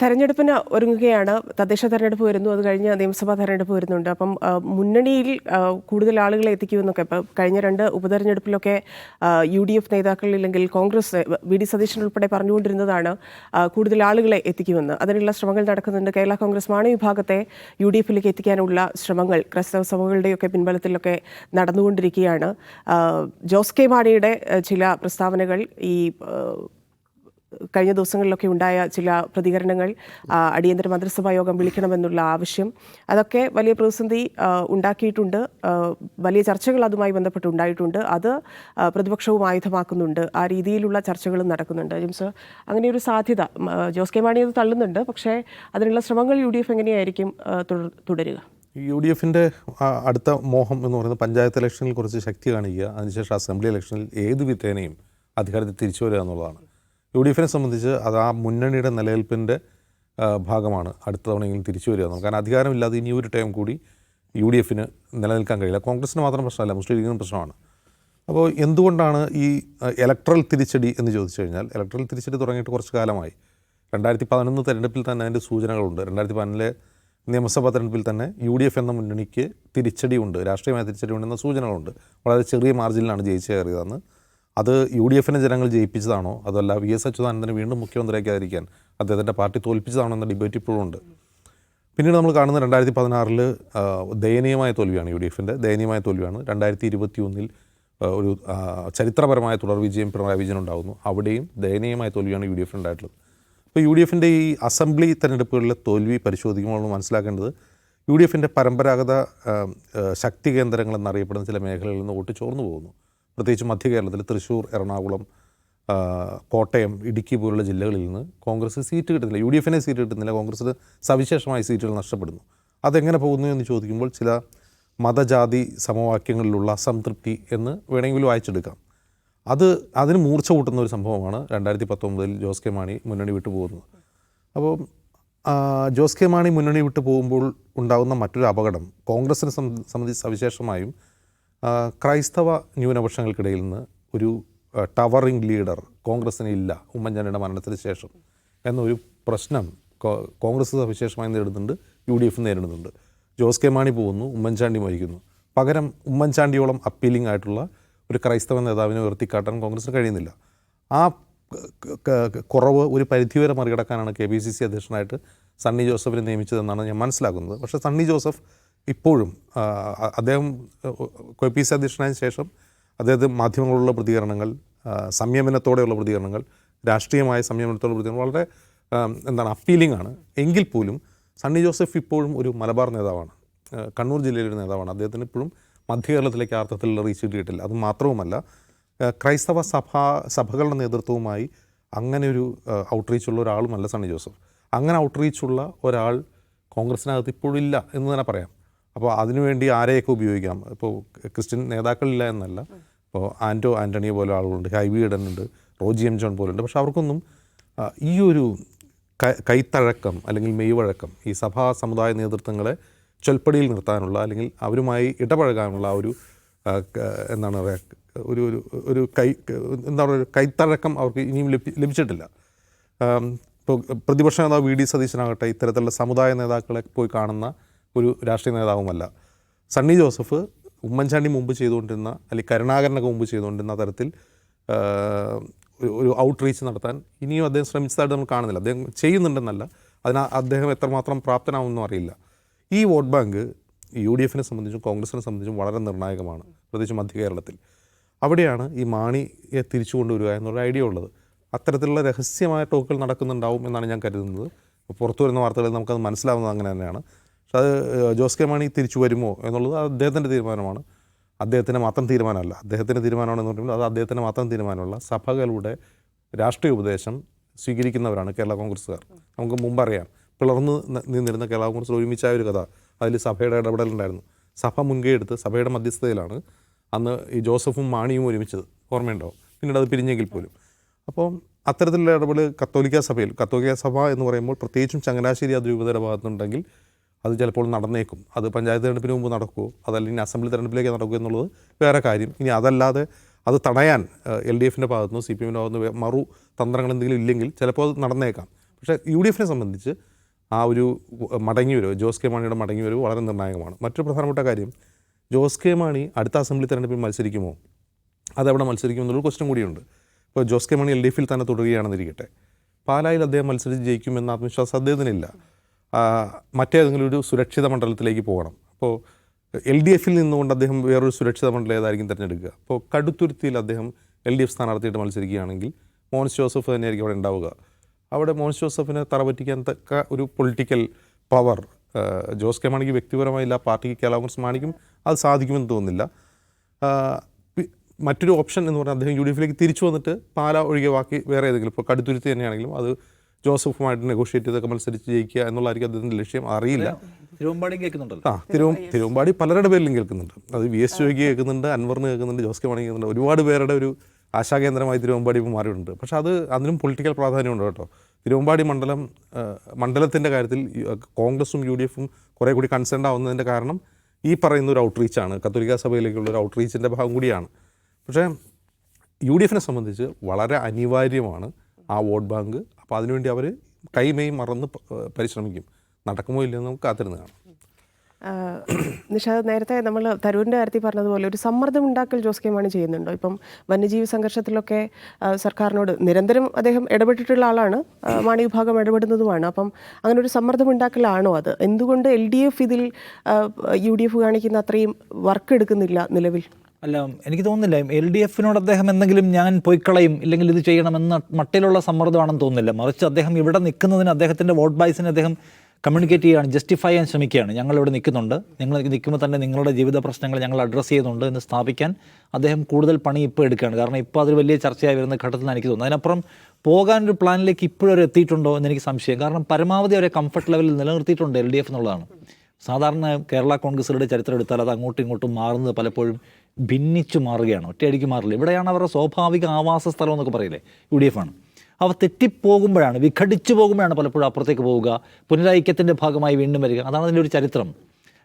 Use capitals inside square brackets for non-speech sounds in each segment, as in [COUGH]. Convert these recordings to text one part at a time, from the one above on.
തെരഞ്ഞെടുപ്പിന് ഒരുങ്ങുകയാണ്. തദ്ദേശ തെരഞ്ഞെടുപ്പ് വരുന്നു. അത് കഴിഞ്ഞ് നിയമസഭാ തെരഞ്ഞെടുപ്പ് വരുന്നുണ്ട്. അപ്പം മുന്നണിയിൽ കൂടുതൽ ആളുകളെ എത്തിക്കുമെന്നൊക്കെ. ഇപ്പം കഴിഞ്ഞ രണ്ട് ഉപതെരഞ്ഞെടുപ്പിലൊക്കെ യു ഡി എഫ് നേതാക്കൾ ഇല്ലെങ്കിൽ കോൺഗ്രസ് വി ഡി സതീശൻ ഉൾപ്പെടെ പറഞ്ഞുകൊണ്ടിരുന്നതാണ് കൂടുതൽ ആളുകളെ എത്തിക്കുമെന്ന്. അതിനുള്ള ശ്രമങ്ങൾ നടക്കുന്നുണ്ട്. കേരള കോൺഗ്രസ് മാണി വിഭാഗത്തെ യു ഡി എഫിലേക്ക് എത്തിക്കാനുള്ള ശ്രമങ്ങൾ ക്രൈസ്തവ സഭകളുടെയൊക്കെ പിൻബലത്തിലൊക്കെ നടന്നുകൊണ്ടിരിക്കുകയാണ്. ജോസ് കെ മാണിയുടെ ചില പ്രസ്താവനകൾ ഈ കഴിഞ്ഞ ദിവസങ്ങളിലൊക്കെ ഉണ്ടായ ചില പ്രതികരണങ്ങൾ അടിയന്തര മന്ത്രിസഭാ യോഗം വിളിക്കണമെന്നുള്ള ആവശ്യം. അതൊക്കെ വലിയ പ്രതിസന്ധി ഉണ്ടാക്കിയിട്ടുണ്ട്. വലിയ ചർച്ചകൾ അതുമായി ബന്ധപ്പെട്ട് ഉണ്ടായിട്ടുണ്ട്. അത് പ്രതിപക്ഷവും ആയുധമാക്കുന്നുണ്ട്. ആ രീതിയിലുള്ള ചർച്ചകളും നടക്കുന്നുണ്ട്. ജിംസ് അങ്ങനെ ഒരു സാധ്യത ജോസ് കെ മാണി അത് തള്ളുന്നുണ്ട്. പക്ഷേ അതിനുള്ള ശ്രമങ്ങൾ യു ഡി എഫ് എങ്ങനെയായിരിക്കും തുടരുക? യു ഡി എഫിന്റെ അടുത്ത മോഹം എന്ന് പറയുന്നത് പഞ്ചായത്ത് ഇലക്ഷനിൽ കുറച്ച് ശക്തി കാണിക്കുക. അതിനുശേഷം അസംബ്ലി ഇലക്ഷനിൽ ഏത് വിധേനയും അധികാരത്തിൽ തിരിച്ചു വരിക എന്നുള്ളതാണ്. യു ഡി എഫിനെ സംബന്ധിച്ച് അത് ആ മുന്നണിയുടെ നിലനിൽപ്പിന്റെ ഭാഗമാണ് അടുത്ത തവണയെങ്കിലും തിരിച്ചു വരിക എന്നുള്ളത്. കാരണം അധികാരമില്ലാതെ ഇനി ഒരു ടൈം കൂടി യു ഡി എഫിന് നിലനിൽക്കാൻ കഴിയില്ല. കോൺഗ്രസിന് മാത്രം പ്രശ്നമല്ല മുസ്ലിം ലീഗിനും പ്രശ്നമാണ്. അപ്പോൾ എന്തുകൊണ്ടാണ് ഈ ഇലക്ട്രൽ തിരിച്ചടി എന്ന് ചോദിച്ചു കഴിഞ്ഞാൽ ഇലക്ട്രൽ തിരിച്ചടി തുടങ്ങിയിട്ട് കുറച്ച് കാലമായി. രണ്ടായിരത്തി പതിനൊന്ന് തെരഞ്ഞെടുപ്പിൽ തന്നെ അതിന്റെ സൂചനകളുണ്ട്. രണ്ടായിരത്തി പതിനൊന്നിലെ നിയമസഭാ തെരഞ്ഞെടുപ്പിൽ തന്നെ യു ഡി എഫ് എന്ന മുന്നണിക്ക് തിരിച്ചടിയുണ്ട് രാഷ്ട്രീയമായ തിരിച്ചടിയുണ്ടെന്ന സൂചനകളുണ്ട്. വളരെ ചെറിയ മാർജിനിലാണ് ജയിച്ചു കയറിയതെന്ന് അത് യു ഡി എഫിനെ ജനങ്ങൾ ജയിപ്പിച്ചതാണോ? അതല്ല വി എസ് അച്യുതാനന്ദനെ വീണ്ടും മുഖ്യമന്ത്രിയാക്കാതിരിക്കാൻ അദ്ദേഹത്തിന്റെ പാർട്ടി തോൽപ്പിച്ചതാണോ എന്ന ഡിബേറ്റ് ഇപ്പോഴും ഉണ്ട് പിന്നീട് നമ്മൾ കാണുന്ന രണ്ടായിരത്തി പതിനാറിൽ ദയനീയമായ തോൽവിയാണ് യു ഡി എഫിന്റെ ദയനീയമായ തോൽവിയാണ്. രണ്ടായിരത്തി ഇരുപത്തി ഒന്നിൽ ഒരു ചരിത്രപരമായ തുടർ വിജയം പിണറായി വിജയൻ ഉണ്ടാകുന്നു അവിടെയും ദയനീയമായ തോൽവിയാണ് യു ഡി എഫിന് ഉണ്ടായിട്ടുള്ളത്. അപ്പോൾ യു ഡി എഫിന്റെ ഈ അസംബ്ലി തെരഞ്ഞെടുപ്പുകളിലെ തോൽവി പരിശോധിക്കുമ്പോൾ നമ്മൾ മനസ്സിലാക്കേണ്ടത് യു ഡി എഫിന്റെ പരമ്പരാഗത ശക്തി കേന്ദ്രങ്ങൾ എന്നറിയപ്പെടുന്ന ചില മേഖലകളിൽ നിന്ന് വോട്ട് ചോർന്നു പോകുന്നു. പ്രത്യേകിച്ച് മധ്യ കേരളത്തിൽ തൃശ്ശൂർ എറണാകുളം കോട്ടയം ഇടുക്കി പോലുള്ള ജില്ലകളിൽ നിന്ന് കോൺഗ്രസ് സീറ്റ് കിട്ടുന്നില്ല. യു ഡി എഫിനെ സീറ്റ് കിട്ടുന്നില്ല. കോൺഗ്രസിന് സവിശേഷമായ സീറ്റുകൾ നഷ്ടപ്പെടുന്നു. അതെങ്ങനെ പോകുന്നു എന്ന് ചോദിക്കുമ്പോൾ ചില മതജാതി സമവാക്യങ്ങളിലുള്ള അസംതൃപ്തി എന്ന് വേണമെങ്കിലും വായിച്ചെടുക്കാം. അത് അതിന് മൂർച്ച കൂട്ടുന്ന ഒരു സംഭവമാണ് രണ്ടായിരത്തി പത്തൊമ്പതിൽ ജോസ് കെ മാണി മുന്നണി വിട്ടു പോകുന്നത്. അപ്പോൾ ജോസ് കെ മാണി മുന്നണി വിട്ടു പോകുമ്പോൾ ഉണ്ടാകുന്ന മറ്റൊരു അപകടം കോൺഗ്രസിനെ സംബ- സംബന്ധിച്ച് സവിശേഷമായും ക്രൈസ്തവ ന്യൂനപക്ഷങ്ങൾക്കിടയിൽ നിന്ന് ഒരു ടവറിംഗ് ലീഡർ കോൺഗ്രസ്സിന് ഇല്ല ഉമ്മൻചാണ്ടിയുടെ മരണത്തിന് ശേഷം എന്നൊരു പ്രശ്നം കോൺഗ്രസ് സവിശേഷമായി നേരിടുന്നുണ്ട് യു ഡി എഫ് നേരിടുന്നുണ്ട്. ജോസ് കെ മാണി പോകുന്നു ഉമ്മൻചാണ്ടി മരിക്കുന്നു. പകരം ഉമ്മൻചാണ്ടിയോളം അപ്പീലിംഗ് ആയിട്ടുള്ള ഒരു ക്രൈസ്തവ നേതാവിനെ ഉയർത്തിക്കാട്ടാൻ കോൺഗ്രസ്സിന് കഴിയുന്നില്ല. ആ കുറവ് ഒരു പരിധിവരെ മറികടക്കാനാണ് കെ പി സി സി അധ്യക്ഷനായിട്ട് സണ്ണി ജോസഫിനെ നിയമിച്ചതെന്നാണ് ഞാൻ മനസ്സിലാക്കുന്നത്. പക്ഷേ സണ്ണി ജോസഫ് ഇപ്പോഴും അദ്ദേഹം കെ പി സി അധ്യക്ഷനായ ശേഷം അദ്ദേഹത്തിന് മാധ്യമങ്ങളുള്ള പ്രതികരണങ്ങൾ സംയമനത്തോടെയുള്ള പ്രതികരണങ്ങൾ രാഷ്ട്രീയമായ സംയമനത്തോടെ പ്രതികരണം വളരെ എന്താണ് അപ്പീലിംഗ് ആണ്. എങ്കിൽ പോലും സണ്ണി ജോസഫ് ഇപ്പോഴും ഒരു മലബാർ നേതാവാണ്. കണ്ണൂർ ജില്ലയിലെ നേതാവാണ്. അദ്ദേഹത്തിന് ഇപ്പോഴും മധ്യ കേരളത്തിലേക്ക് അർത്ഥത്തിലുള്ള റീച്ച് കിട്ടിയിട്ടില്ല. അത് മാത്രവുമല്ല ക്രൈസ്തവ സഭാ സഭകളുടെ നേതൃത്വവുമായി അങ്ങനെ ഒരു ഔട്ട്റീച്ച് ഉള്ള ഒരാളുമല്ല സണ്ണി ജോസഫ്. അങ്ങനെ ഔട്ട്റീച്ച് ഉള്ള ഒരാൾ കോൺഗ്രസിനകത്ത് ഇല്ല എന്ന് തന്നെ പറയാം. അപ്പോൾ അതിനുവേണ്ടി ആരെയൊക്കെ ഉപയോഗിക്കാം? ഇപ്പോൾ ക്രിസ്ത്യൻ നേതാക്കളില്ല എന്നല്ല. ഇപ്പോൾ ആന്റോ ആന്റണിയെ പോലെ ആളുകളുണ്ട്. ഹൈവി ഇടൻ ഉണ്ട് റോജി എം ജോൺ പോലുണ്ട്. പക്ഷെ അവർക്കൊന്നും ഈ ഒരു കൈത്തഴക്കം അല്ലെങ്കിൽ മെയ്വഴക്കം ഈ സഭാ സമുദായ നേതൃത്വങ്ങളെ ചൊൽപ്പടിയിൽ നിർത്താനുള്ള അല്ലെങ്കിൽ അവരുമായി ഇടപഴകാനുള്ള ഒരു എന്താണ് പറയുക ഒരു ഒരു ഒരു കൈ എന്താ പറയുക കൈത്തഴക്കം അവർക്ക് ഇനിയും ലഭി ലഭിച്ചിട്ടില്ല. ഇപ്പോൾ പ്രതിപക്ഷ നേതാവ് വി ഡി സതീശനാകട്ടെ ഇത്തരത്തിലുള്ള സമുദായ നേതാക്കളെ പോയി കാണുന്ന ഒരു രാഷ്ട്രീയ നേതാവുമല്ല. സണ്ണി ജോസഫ് ഉമ്മൻചാണ്ടി മുമ്പ് ചെയ്തുകൊണ്ടിരുന്ന അല്ലെങ്കിൽ കരുണാകരനൊക്കെ മുമ്പ് ചെയ്തുകൊണ്ടിരുന്ന തരത്തിൽ ഒരു- ഔട്ട് റീച്ച് നടത്താൻ ഇനിയും അദ്ദേഹം ശ്രമിച്ചതായിട്ട് നമ്മൾ കാണുന്നില്ല. അദ്ദേഹം ചെയ്യുന്നുണ്ടെന്നല്ല. അതിന് അദ്ദേഹം എത്രമാത്രം പ്രാപ്തനാവുമെന്നും അറിയില്ല. ഈ വോട്ട് ബാങ്ക് യു ഡി എഫിനെ സംബന്ധിച്ചും കോൺഗ്രസിനെ സംബന്ധിച്ചും വളരെ നിർണായകമാണ് പ്രത്യേകിച്ച് മധ്യ കേരളത്തിൽ. അവിടെയാണ് ഈ മാണിയെ തിരിച്ചു കൊണ്ടുവരിക എന്നുള്ള ഐഡിയ ഉള്ളത്. അത്തരത്തിലുള്ള രഹസ്യമായ ടോക്കുകൾ നടക്കുന്നുണ്ടാവും എന്നാണ് ഞാൻ കരുതുന്നത്. പുറത്തു വരുന്ന വാർത്തകളിൽ നമുക്കത് മനസ്സിലാവുന്നത് അങ്ങനെ തന്നെയാണ്. പക്ഷെ അത് ജോസ് കെ മാണി തിരിച്ചു വരുമോ എന്നുള്ളത് അദ്ദേഹത്തിന്റെ തീരുമാനമാണ്. അദ്ദേഹത്തിന്റെ മാത്രം തീരുമാനമല്ല. അദ്ദേഹത്തിന്റെ തീരുമാനമാണെന്ന് പറയുമ്പോൾ അത് അദ്ദേഹത്തിന്റെ മാത്രം തീരുമാനമല്ല സഭകളുടെ രാഷ്ട്രീയ ഉപദേശം സ്വീകരിക്കുന്നവരാണ് കേരള കോൺഗ്രസ്സുകാർ. നമുക്ക് മുമ്പ് അറിയാം പിളർന്ന് നിന്നിരുന്ന കേരള കോൺഗ്രസ് ഒരുമിച്ചായ ഒരു കഥ. അതിൽ സഭയുടെ ഇടപെടലുണ്ടായിരുന്നു. സഭ മുൻകൈ എടുത്ത് സഭയുടെ മധ്യസ്ഥതയിലാണ് അന്ന് ഈ ജോസഫും മാണിയും ഒരുമിച്ചത്. ഓർമ്മയുണ്ടോ? പിന്നീട് അത് പിരിഞ്ഞെങ്കിൽ പോലും. അപ്പോൾ അത്തരത്തിലുള്ള ഇടപെടൽ കത്തോലിക്ക സഭയിൽ കത്തോലിക്ക സഭ എന്ന് പറയുമ്പോൾ പ്രത്യേകിച്ചും ചങ്ങനാശ്ശേരി അതിരൂപതയുടെ ഭാഗത്തുനിന്നുണ്ടെങ്കിൽ അത് ചിലപ്പോൾ നടന്നേക്കും. അത് പഞ്ചായത്ത് തിരഞ്ഞെടുപ്പിന് മുമ്പ് നടക്കുമോ അതല്ലെങ്കിൽ അസംബ്ലി തെരഞ്ഞെടുപ്പിലേക്ക് നടക്കുക എന്നുള്ളത് വേറെ കാര്യം. ഇനി അതല്ലാതെ അത് തടയാൻ എൽ ഡി എഫിന്റെ ഭാഗത്തുനിന്ന് സി പി എമ്മിന്റെ ഭാഗത്തുനിന്ന് മറു തന്ത്രങ്ങൾ എന്തെങ്കിലും ഇല്ലെങ്കിൽ ചിലപ്പോൾ അത് നടന്നേക്കാം. പക്ഷേ യു ഡി എഫിനെ സംബന്ധിച്ച് ആ ഒരു മടങ്ങി വരവ് ജോസ് കെ മാണിയുടെ മടങ്ങി വരവ് വളരെ നിർണായകമാണ്. മറ്റൊരു പ്രധാനപ്പെട്ട കാര്യം ജോസ് കെ മാണി അടുത്ത അസംബ്ലി തിരഞ്ഞെടുപ്പിൽ മത്സരിക്കുമോ? അതെവിടെ മത്സരിക്കും എന്നുള്ള ക്വസ്റ്റ്യൻ കൂടിയുണ്ട്. ഇപ്പോൾ Jose K Mani L D എഫിൽ തന്നെ തുടരുകയാണെന്നിരിക്കട്ടെ. പാലായിൽ അദ്ദേഹം മത്സരിച്ച് ജയിക്കുമെന്ന ആത്മവിശ്വാസം അദ്ദേഹത്തിനില്ല. മറ്റേതെങ്കിലും ഒരു സുരക്ഷിത മണ്ഡലത്തിലേക്ക് പോകണം. അപ്പോൾ എൽ ഡി എഫിൽ നിന്നുകൊണ്ട് അദ്ദേഹം വേറൊരു സുരക്ഷിത മണ്ഡലം ഏതായിരിക്കും തിരഞ്ഞെടുക്കുക? അപ്പോൾ കടുത്തുരുത്തിയിൽ അദ്ദേഹം എൽ ഡി എഫ് സ്ഥാനാർത്ഥിയായിട്ട് മത്സരിക്കുകയാണെങ്കിൽ മോൻസ് ജോസഫ് തന്നെയായിരിക്കും അവിടെ ഉണ്ടാവുക. അവിടെ മോൻസ് ജോസഫിനെ തറപറ്റിക്കാൻ തക്ക ഒരു പൊളിറ്റിക്കൽ പവർ ജോസ് കെ മാണിക്ക് വ്യക്തിപരമായില്ല പാർട്ടിക്ക് കേരള കോൺഗ്രസ് മാണിക്കും അത് സാധിക്കുമെന്ന് തോന്നുന്നില്ല. മറ്റൊരു ഓപ്ഷൻ എന്ന് പറഞ്ഞാൽ അദ്ദേഹം യു ഡി എഫിലേക്ക് തിരിച്ചു വന്നിട്ട് പാല ഒഴികെ ബാക്കി വേറെ ഏതെങ്കിലും ഇപ്പോൾ കടുത്തുരുത്തി തന്നെയാണെങ്കിലും അത് ജോസഫുമായിട്ട് നെഗോഷിയേറ്റ് ചെയ്തൊക്കെ മത്സരിച്ച് ജയിക്കുക എന്നുള്ളതായിരിക്കും അദ്ദേഹത്തിന്റെ ലക്ഷ്യം. അറിയില്ല. തിരുവമ്പാടി കേൾക്കുന്നുണ്ടല്ലോ. ആ തിരു തിരുവമ്പാടി പലരുടെ പേരിലും കേൾക്കുന്നുണ്ട്. അത് വി എസ് ജോയ്ക്ക് കേൾക്കുന്നുണ്ട് അൻവറിന് കേൾക്കുന്നുണ്ട് ജോസ് കെ മണി കേൾക്കുന്നുണ്ട്. ഒരുപാട് പേരുടെ ഒരു ആശാകേന്ദ്രമായി തിരുവമ്പാടി ഇപ്പോൾ മാറിയിട്ടുണ്ട്. പക്ഷേ അത് അതിനും പൊളിറ്റിക്കൽ പ്രാധാന്യമുണ്ട് കേട്ടോ. തിരുവമ്പാടി മണ്ഡലം മണ്ഡലത്തിന്റെ കാര്യത്തിൽ കോൺഗ്രസും യു ഡി എഫും കുറേ കൂടി കൺസേൺ ആവുന്നതിന്റെ കാരണം ഈ പറയുന്ന ഒരു ഔട്ട്റീച്ചാണ് കത്തോലിക്കാ സഭയിലേക്കുള്ള ഒരു ഔട്ട്റീച്ചിന്റെ ഭാഗം കൂടിയാണ്. പക്ഷേ യു ഡി എഫിനെ സംബന്ധിച്ച് വളരെ അനിവാര്യമാണ് ആ വോട്ട് ബാങ്ക് അപ്പോൾ അതിനുവേണ്ടി അവർ കൈമേയും മറന്ന് പരിശ്രമിക്കും. നടക്കുമോ ഇല്ലയോ നമുക്ക് കാത്തിരുന്ന് കാണാം. നിഷാദ് നേരത്തെ നമ്മൾ തരൂരിന്റെ കാര്യത്തിൽ പറഞ്ഞതുപോലെ ഒരു സമ്മർദ്ദം ഉണ്ടാക്കൽ ജോസ് കെ മാണി ചെയ്യുന്നുണ്ടോ? ഇപ്പം വന്യജീവി സംഘർഷത്തിലൊക്കെ സർക്കാരിനോട് നിരന്തരം അദ്ദേഹം ഇടപെട്ടിട്ടുള്ള ആളാണ്. മാണി വിഭാഗം ഇടപെടുന്നതുമാണ്. അപ്പം അങ്ങനെ ഒരു സമ്മർദ്ദം ഉണ്ടാക്കലാണോ അത്? എന്തുകൊണ്ട് എൽ ഡി എഫ് ഇതിൽ യു ഡി എഫ് കാണിക്കുന്ന അത്രയും വർക്ക് എടുക്കുന്നില്ല നിലവിൽ? അല്ല എനിക്ക് തോന്നുന്നില്ല. എൽ ഡി എഫിനോട് അദ്ദേഹം എന്തെങ്കിലും ഞാൻ പോയിക്കളയും ഇല്ലെങ്കിൽ ഇത് ചെയ്യണമെന്ന മട്ടിലുള്ള സമ്മർദ്ദമാണെന്ന് തോന്നുന്നില്ല. മറിച്ച് അദ്ദേഹം ഇവിടെ നിൽക്കുന്നതിന് അദ്ദേഹത്തിന്റെ വോട്ട് ബൈസിനെ അദ്ദേഹം കമ്മ്യൂണിക്കേറ്റ് ചെയ്യുകയാണ് ജസ്റ്റിഫൈ ചെയ്യാൻ ശ്രമിക്കുകയാണ്. ഞങ്ങൾ ഇവിടെ നിൽക്കുന്നുണ്ട്. നിങ്ങൾ നിൽക്കുമ്പോൾ തന്നെ നിങ്ങളുടെ ജീവിത പ്രശ്നങ്ങൾ ഞങ്ങൾ അഡ്രസ്സ് ചെയ്യുന്നുണ്ട് എന്ന് സ്ഥാപിക്കാൻ അദ്ദേഹം കൂടുതൽ പണി ഇപ്പോൾ എടുക്കുകയാണ്. കാരണം ഇപ്പോൾ അതൊരു വലിയ ചർച്ചയായി വരുന്ന ഘട്ടത്തിൽ എനിക്ക് തോന്നുന്നു അതിനപ്പുറം പോകാനൊരു പ്ലാനിലേക്ക് ഇപ്പോഴും എത്തിയിട്ടുണ്ടോ എന്ന് എനിക്ക് സംശയം. കാരണം പരമാവധി അവരെ കംഫർട്ട് ലെവലിൽ നിലനിർത്തിയിട്ടുണ്ട് എൽ ഡി എഫ് എന്നുള്ളതാണ്. സാധാരണ കേരള കോൺഗ്രസുകളുടെ ചരിത്രം എടുത്താൽ അത് അങ്ങോട്ടും ഇങ്ങോട്ടും മാറുന്നത് പലപ്പോഴും ഭിന്നിച്ചു മാറുകയാണ് ഒറ്റയടിക്ക് മാറില്ല. ഇവിടെയാണ് അവരുടെ സ്വാഭാവിക ആവാസ സ്ഥലം എന്നൊക്കെ പറയില്ലേ? യു ഡി എഫ് ആണ്. അവ തെറ്റിപ്പോകുമ്പോഴാണ് വിഘടിച്ചു പോകുമ്പോഴാണ് പലപ്പോഴും അപ്പുറത്തേക്ക് പോവുക പുനരൈക്യത്തിന്റെ ഭാഗമായി വീണ്ടും വരിക. അതാണ് അതിന്റെ ഒരു ചരിത്രം.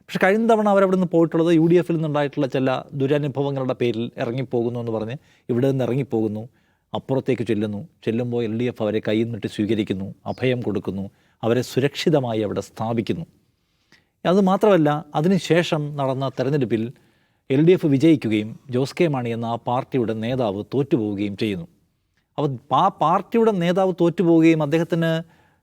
പക്ഷേ കഴിഞ്ഞ തവണ അവരവിടെ നിന്ന് പോയിട്ടുള്ളത് യു ഡി എഫിൽ നിന്നുണ്ടായിട്ടുള്ള ചില ദുരനുഭവങ്ങളുടെ പേരിൽ ഇറങ്ങിപ്പോകുന്നു എന്ന് പറഞ്ഞ് ഇവിടെ നിന്ന് ഇറങ്ങിപ്പോകുന്നു അപ്പുറത്തേക്ക് ചെല്ലുന്നു. ചെല്ലുമ്പോൾ എൽ ഡി എഫ് അവരെ കൈ നിന്നിട്ട് സ്വീകരിക്കുന്നു അഭയം കൊടുക്കുന്നു അവരെ സുരക്ഷിതമായി അവിടെ സ്ഥാപിക്കുന്നു. അത് മാത്രമല്ല അതിനുശേഷം നടന്ന തെരഞ്ഞെടുപ്പിൽ എൽ ഡി എഫ് വിജയിക്കുകയും ജോസ് കെ മാണി എന്ന ആ പാർട്ടിയുടെ നേതാവ് തോറ്റുപോവുകയും ചെയ്യുന്നു. അപ്പോൾ ആ പാർട്ടിയുടെ നേതാവ് തോറ്റുപോവുകയും അദ്ദേഹത്തിന്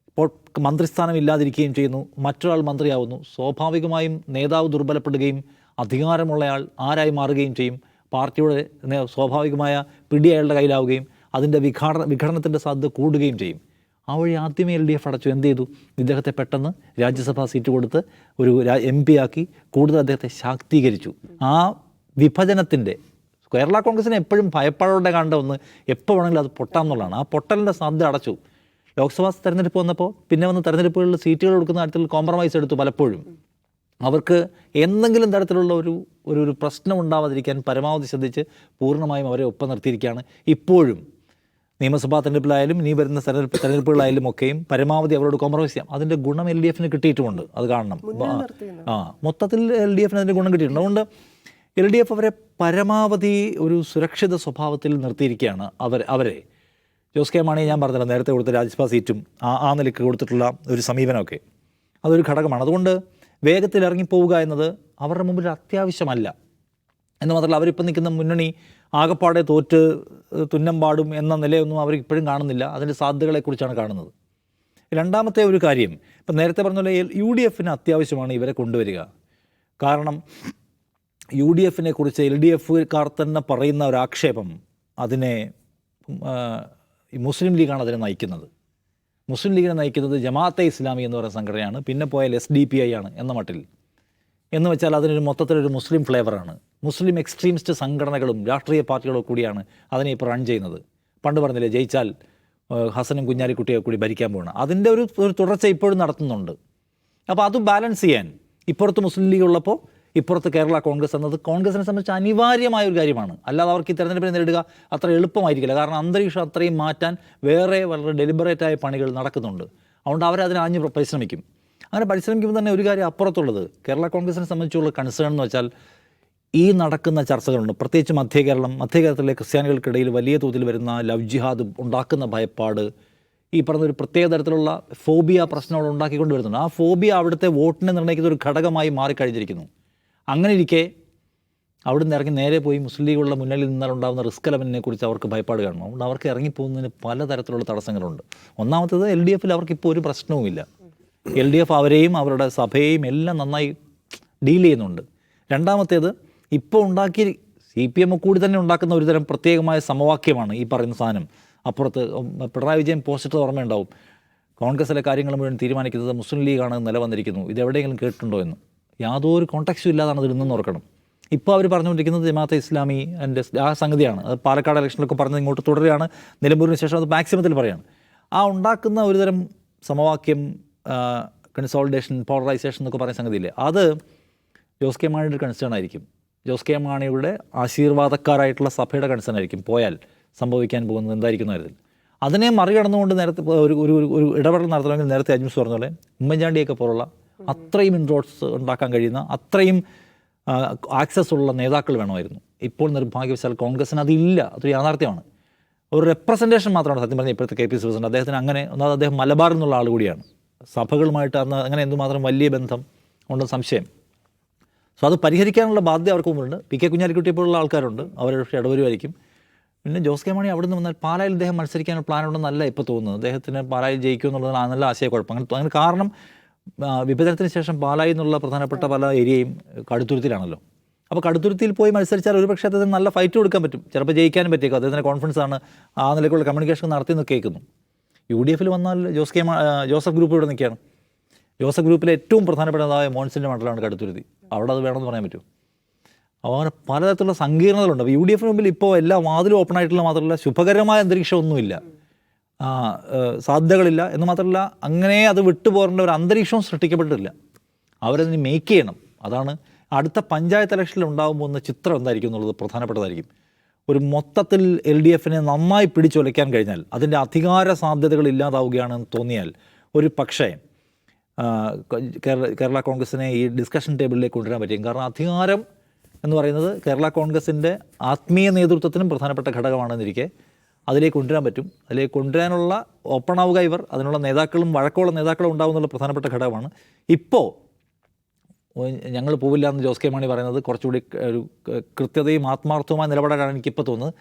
ഇപ്പോൾ മന്ത്രിസ്ഥാനം ഇല്ലാതിരിക്കുകയും ചെയ്യുന്നു. മറ്റൊരാൾ മന്ത്രിയാവുന്നു. സ്വാഭാവികമായും നേതാവ് ദുർബലപ്പെടുകയും അധികാരമുള്ളയാൾ ആരായി മാറുകയും ചെയ്യും. പാർട്ടിയുടെ സ്വാഭാവികമായ പിടി അയാളുടെ കയ്യിലാവുകയും അതിന്റെ വിഘാടന വിഘടനത്തിന്റെ സാധ്യത കൂടുകയും ചെയ്യും. ആ വഴി ആദ്യമേ എൽ ഡി എഫ് അടച്ചു. എന്ത് ചെയ്തു? ഇദ്ദേഹത്തെ പെട്ടെന്ന് രാജ്യസഭാ സീറ്റ് കൊടുത്ത് ഒരു എം പി ആക്കി കൂടുതൽ അദ്ദേഹത്തെ ശാക്തീകരിച്ചു. ആ വിഭജനത്തിന്റെ കേരള കോൺഗ്രസിനെ എപ്പോഴും ഭയപ്പാടോടെ കണ്ട ഒന്ന് എപ്പോൾ വേണമെങ്കിലും അത് പൊട്ടാമെന്നുള്ളതാണ് ആ പൊട്ടലിന്റെ സാധ്യത അടച്ചു. ലോക്സഭാ തെരഞ്ഞെടുപ്പ് വന്നപ്പോൾ പിന്നെ വന്ന് തെരഞ്ഞെടുപ്പുകളിൽ സീറ്റുകൾ കൊടുക്കുന്ന കാര്യത്തിൽ കോംപ്രമൈസ് എടുത്തു പലപ്പോഴും. അവർക്ക് എന്തെങ്കിലും തരത്തിലുള്ള ഒരു ഒരു പ്രശ്നം ഉണ്ടാവാതിരിക്കാൻ പരമാവധി ശ്രദ്ധിച്ച് പൂർണമായും അവരെ ഒപ്പം നിർത്തിയിരിക്കുകയാണ്. ഇപ്പോഴും നിയമസഭാ തെരഞ്ഞെടുപ്പിലായാലും ഇനി വരുന്ന തെരഞ്ഞെടുപ്പ് തെരഞ്ഞെടുപ്പുകളായാലും ഒക്കെയും പരമാവധി അവരോട് കോംപ്രമൈസ് ചെയ്യാം. അതിന്റെ ഗുണം എൽ ഡി എഫിന് കിട്ടിയിട്ടുമുണ്ട്. അത് കാണണം. ആ മൊത്തത്തിൽ എൽ ഡി എഫിന് അതിന്റെ ഗുണം കിട്ടിയിട്ടുണ്ട്. അതുകൊണ്ട് എൽ ഡി എഫ് അവരെ പരമാവധി ഒരു സുരക്ഷിത സ്വഭാവത്തിൽ നിർത്തിയിരിക്കുകയാണ് അവർ അവരെ. ജോസ് കെ മാണി ഞാൻ പറഞ്ഞല്ലോ നേരത്തെ കൊടുത്ത രാജ്യസഭാ സീറ്റും ആ ആ നിലയ്ക്ക് കൊടുത്തിട്ടുള്ള ഒരു സമീപനമൊക്കെ. അതൊരു ഘടകമാണ്. അതുകൊണ്ട് വേഗത്തിൽ ഇറങ്ങിപ്പോവുക എന്നത് അവരുടെ മുമ്പിൽ അത്യാവശ്യമല്ല. എന്ന് മാത്രമല്ല അവരിപ്പോൾ നിൽക്കുന്ന മുന്നണി ആകപ്പാടെ തോറ്റ് തുന്നം പാടും എന്ന നിലയൊന്നും അവർ ഇപ്പോഴും കാണുന്നില്ല. അതിന്റെ സാധ്യതകളെക്കുറിച്ചാണ് കാണുന്നത്. രണ്ടാമത്തെ ഒരു കാര്യം ഇപ്പം നേരത്തെ പറഞ്ഞ പോലെ യു ഡി എഫിന് അത്യാവശ്യമാണ് ഇവരെ കൊണ്ടുവരിക. കാരണം യു ഡി എഫിനെ കുറിച്ച് എൽ ഡി എഫുകാർ തന്നെ പറയുന്ന ഒരു ആക്ഷേപം അതിനെ മുസ്ലിം ലീഗാണ് അതിനെ നയിക്കുന്നത്. മുസ്ലിം ലീഗിനെ നയിക്കുന്നത് ജമാഅത്തെ ഇസ്ലാമി എന്ന് പറയുന്ന സംഘടനയാണ്. പിന്നെ പോയാൽ എസ് ഡി പി ഐ ആണ് എന്ന മട്ടിൽ. എന്ന് വെച്ചാൽ അതിനൊരു മൊത്തത്തിലൊരു മുസ്ലിം ഫ്ലേവറാണ്. മുസ്ലിം എക്സ്ട്രീമിസ്റ്റ് സംഘടനകളും രാഷ്ട്രീയ പാർട്ടികളും കൂടിയാണ് അതിനെ ഇപ്പോൾ റൺ ചെയ്യുന്നത്. പണ്ട് പറഞ്ഞില്ലേ ജയിച്ചാൽ ഹസനും കുഞ്ഞാലിക്കുട്ടിയെ കൂടി ഭരിക്കാൻ പോകണം അതിന്റെ ഒരു ഒരു തുടർച്ച ഇപ്പോഴും നടത്തുന്നുണ്ട്. അപ്പോൾ അത് ബാലൻസ് ചെയ്യാൻ. ഇപ്പുറത്ത് മുസ്ലിം ലീഗ് ഉള്ളപ്പോൾ ഇപ്പുറത്ത് കേരള കോൺഗ്രസ് എന്നത് കോൺഗ്രസിനെ സംബന്ധിച്ച് അനിവാര്യമായ ഒരു കാര്യമാണ്. അല്ലാതെ അവർക്ക് ഈ തെരഞ്ഞെടുപ്പിനെ നേരിടുക അത്ര എളുപ്പമായിരിക്കില്ല. കാരണം അന്തരീക്ഷം അത്രയും മാറ്റാൻ വേറെ വളരെ ഡെലിബറേറ്റായ പണികൾ നടക്കുന്നുണ്ട്. അതുകൊണ്ട് അവരതിനെ ആഞ്ഞു പരിശ്രമിക്കും. അങ്ങനെ പരിശ്രമിക്കുമ്പോൾ തന്നെ ഒരു കാര്യം അപ്പുറത്തുള്ളത്. കേരള കോൺഗ്രസിനെ സംബന്ധിച്ചുള്ള കൺസേൺ എന്ന് വെച്ചാൽ ഈ നടക്കുന്ന ചർച്ചകളുണ്ട്. പ്രത്യേകിച്ച് മധ്യ കേരളം മധ്യ കേരളത്തിലെ ക്രിസ്ത്യാനികൾക്കിടയിൽ വലിയ തോതിൽ വരുന്ന ലവ് ജിഹാദ് ഉണ്ടാക്കുന്ന ഭയപ്പാട് ഈ പറഞ്ഞ ഒരു പ്രത്യേക തരത്തിലുള്ള ഫോബിയ പ്രശ്നങ്ങൾ ഉണ്ടാക്കിക്കൊണ്ട് വരുന്നുണ്ട്. ആ ഫോബിയ അവിടുത്തെ വോട്ടിനെ നിർണയിക്കുന്ന ഒരു ഘടകമായി മാറിക്കഴിഞ്ഞിരിക്കുന്നു അങ്ങനെ ഇരിക്കെ അവിടെ നിന്ന് ഇറങ്ങി നേരെ പോയി മുസ്ലിം ലീഗുള്ള മുന്നിൽ നിന്നാലുണ്ടാകുന്ന റിസ്ക് ലെവലിനെ കുറിച്ച് അവർക്ക് ഭയപ്പാട് കാണണം. അവർക്ക് ഇറങ്ങിപ്പോകുന്നതിന് പലതരത്തിലുള്ള തടസ്സങ്ങളുണ്ട്. ഒന്നാമത്തത് എൽ ഡി എഫിൽ അവർക്ക് ഇപ്പോൾ ഒരു പ്രശ്നവുമില്ല. എൽ ഡി എഫ് അവരെയും അവരുടെ സഭയെയും എല്ലാം നന്നായി ഡീൽ ചെയ്യുന്നുണ്ട്. രണ്ടാമത്തേത് ഇപ്പോൾ ഉണ്ടാക്കി സി പി എം കൂടി തന്നെ ഉണ്ടാക്കുന്ന ഒരുതരം പ്രത്യേകമായ സമവാക്യമാണ് ഈ പറയുന്ന സാധനം. അപ്പുറത്ത് പിണറായി വിജയൻ പോസ്റ്റ് ഓർമ്മയുണ്ടാവും. കോൺഗ്രസിലെ കാര്യങ്ങൾ മുഴുവൻ തീരുമാനിക്കുന്നത് മുസ്ലിം ലീഗാണ് നിലവന്നിരിക്കുന്നു. ഇത് എവിടെയെങ്കിലും കേട്ടിട്ടുണ്ടോ എന്ന്. യാതൊരു കോൺടാക്റ്റും ഇല്ലാതാണ് അതിൽ നിന്നും ഓർക്കണം. ഇപ്പോൾ അവർ പറഞ്ഞുകൊണ്ടിരിക്കുന്നത് ജമാഅത്തെ ഇസ്ലാമി എന്റെ ആ സംഗതിയാണ്. അത് പാലക്കാട് ഇലക്ഷനിലൊക്കെ പറഞ്ഞത് ഇങ്ങോട്ട് തുടരുകയാണ്. നിലമ്പൂരിന് ശേഷം അത് മാക്സിമത്തിൽ പറയാണ്. ആ ഉണ്ടാക്കുന്ന ഒരുതരം സമവാക്യം കൺസോൾട്ടേഷൻ പോളറൈസേഷൻ എന്നൊക്കെ പറയുന്ന സംഗതിയില്ലേ? അത് ജോസ് കെ മാണിയുടെ കൺസേൺ ആയിരിക്കും. ജോസ് കെ മാണിയുടെ ആശീർവാദക്കാരായിട്ടുള്ള സഭയുടെ കൺസേൺ ആയിരിക്കും. പോയാൽ സംഭവിക്കാൻ പോകുന്നത് എന്തായിരിക്കും കാര്യത്തിൽ അതിനെ മറികടന്നുകൊണ്ട് നേരത്തെ ഒരു ഒരു ഒരു- ഇടപെടൽ നടത്തണമെങ്കിൽ നേരത്തെ അജ്മിസ് പറഞ്ഞ പോലെ ഉമ്മൻചാണ്ടിയൊക്കെ പോലുള്ള അത്രയും ഇൻട്രോട്സ് ഉണ്ടാക്കാൻ കഴിയുന്ന അത്രയും ആക്സസ് ഉള്ള നേതാക്കൾ വേണമായിരുന്നു. ഇപ്പോൾ നിർഭാഗ്യവശാൽ കോൺഗ്രസ്സിന് അതില്ല. അതൊരു യാഥാർത്ഥ്യമാണ്. ഒരു റെപ്രസെന്റേഷൻ മാത്രമാണ് സത്യം പറഞ്ഞാൽ ഇപ്പോഴത്തെ കെ പി സി പ്രസിഡന്റ്. അദ്ദേഹത്തിന് അങ്ങനെ ഒന്നാമത് അദ്ദേഹം മലബാറിൽ നിന്നുള്ള ആൾ കൂടിയാണ്. സഭകളുമായിട്ട് അന്ന് അങ്ങനെ എന്തുമാത്രം വലിയ ബന്ധം ഉണ്ടെന്ന് സംശയം. സോ അത് പരിഹരിക്കാനുള്ള ബാധ്യത അവർക്ക് മുമ്പുണ്ട്. പി കെ കുഞ്ഞാലിക്കുട്ടിയെ പോലുള്ള ആൾക്കാരുണ്ട്. അവർ പക്ഷേ ഇടവരുമായിരിക്കും പിന്നെ ജോസ് കെ മാണി അവിടെ നിന്ന് വന്നാൽ പാലായിൽ അദ്ദേഹം മത്സരിക്കാനുള്ള പ്ലാൻ ഉണ്ടെന്നല്ല ഇപ്പോൾ തോന്നുന്നത്. അദ്ദേഹത്തിന് പാലായിൽ ജയിക്കും എന്നുള്ളതാണ് നല്ല ആശയക്കുഴപ്പം. അങ്ങനെ അങ്ങനെ കാരണം വിഭജനത്തിന് ശേഷം പാലായിൽ നിന്നുള്ള പ്രധാനപ്പെട്ട പല ഏരിയയും കടുത്തുരുത്തിലാണല്ലോ അപ്പോൾ കടുത്തുരുത്തിയിൽ പോയി മത്സരിച്ചാൽ ഒരുപക്ഷെ അദ്ദേഹത്തിന് നല്ല ഫൈറ്റ് കൊടുക്കാൻ പറ്റും. ചിലപ്പോൾ ജയിക്കാനും പറ്റിയേക്കും. അദ്ദേഹത്തിന്റെ കോൺഫിഡൻസ് ആണ് ആ നിലയ്ക്കുള്ള കമ്മ്യൂണിക്കേഷൻ നടത്തി എന്ന് കേൾക്കുന്നു. യു ഡി എഫിൽ വന്നാൽ ജോസ് കെ ജോസഫ് ഗ്രൂപ്പ് ഇവിടെ നിൽക്കുകയാണ്. ജോസഫ് ഗ്രൂപ്പിലെ ഏറ്റവും പ്രധാനപ്പെട്ടതായ മോൻസിന്റെ മണ്ഡലമാണ് കടുത്തുരുത്തി. അവിടെ അത് വേണമെന്ന് പറയാൻ പറ്റും അപ്പോൾ അങ്ങനെ പലതരത്തിലുള്ള സങ്കീർണതകളുണ്ട്. അപ്പോൾ യു ഡി എഫിന് മുമ്പിൽ ഇപ്പോൾ എല്ലാ വാതിലും ഓപ്പൺ ആയിട്ടുള്ള മാത്രമല്ല ശുഭകരമായ അന്തരീക്ഷമൊന്നുമില്ല. സാധ്യതകളില്ല. എന്ന് മാത്രമല്ല അങ്ങനെ അത് വിട്ടുപോകേണ്ട ഒരു അന്തരീക്ഷവും സൃഷ്ടിക്കപ്പെട്ടിട്ടില്ല. അവരതിന് മേക്ക് ചെയ്യണം. അതാണ് അടുത്ത പഞ്ചായത്ത് ഇലക്ഷനിൽ ഉണ്ടാകുമ്പോൾ ചിത്രം എന്തായിരിക്കും എന്നുള്ളത് പ്രധാനപ്പെട്ടതായിരിക്കും. ഒരു മൊത്തത്തിൽ എൽ ഡി എഫിനെ നന്നായി പിടിച്ചുലയ്ക്കാൻ കഴിഞ്ഞാൽ അതിന്റെ അധികാര സാധ്യതകൾ ഇല്ലാതാവുകയാണെന്ന് തോന്നിയാൽ ഒരു പക്ഷേ കേരള കോൺഗ്രസിനെ ഈ ഡിസ്കഷൻ ടേബിളിലേക്ക് കൊണ്ടുവരാൻ പറ്റും. കാരണം അധികാരം എന്ന് പറയുന്നത് കേരള കോൺഗ്രസിന്റെ ആത്മീയ നേതൃത്വത്തിനും പ്രധാനപ്പെട്ട ഘടകമാണെന്നിരിക്കെ അതിലേക്ക് കൊണ്ടുവരാൻ പറ്റും. അതിലേക്ക് കൊണ്ടുവരാനുള്ള ഓപ്പൺ ആവുക ഇവർ അതിനുള്ള നേതാക്കളും വഴക്കമുള്ള നേതാക്കളും ഉണ്ടാവുന്നുള്ള പ്രധാനപ്പെട്ട ഘടകമാണ്. ഇപ്പോൾ ഞങ്ങൾ പോവില്ല എന്ന് ജോസ് കെ മാണി പറയുന്നത് കുറച്ചുകൂടി ഒരു കൃത്യതയും ആത്മാർത്ഥവുമായ നിലപാടാണ് എനിക്കിപ്പോൾ തോന്നുന്നത്.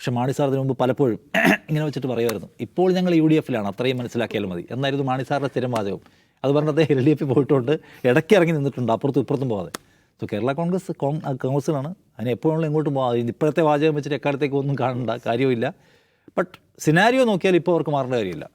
പക്ഷേ മാണി സാർ ഇതിനു മുമ്പ് പലപ്പോഴും [CLEARS THROAT] ഇങ്ങനെ വെച്ചിട്ട് പറയുമായിരുന്നു. ഇപ്പോൾ ഞങ്ങൾ യു ഡി എഫിലാണ് അത്രയും മനസ്സിലാക്കിയാലും മതി. എന്നായിരുന്നു മാണി സാറിന്റെ സ്ഥിരം വാചകം. അത് പറഞ്ഞത് എൽ ഡി എഫിൽ പോയിട്ടുണ്ട് ഇടയ്ക്ക് ഇറങ്ങി നിന്നിട്ടുണ്ട് അപ്പുറത്തും ഇപ്പുറത്തും പോകാതെ സോ കേരള കോൺഗ്രസ് കോൺ കൗൺസിലാണ് അതിന് എപ്പോഴും ഇങ്ങോട്ടും പോകാം ഇപ്പോഴത്തെ വാചകം വെച്ചിട്ട് എക്കാലത്തേക്ക് ഒന്നും കാണണ്ട കാര്യമില്ല ബട്ട് സിനാരിയോ നോക്കിയാൽ ഇപ്പോൾ അവർക്ക് മാറേണ്ട കാര്യമില്ല.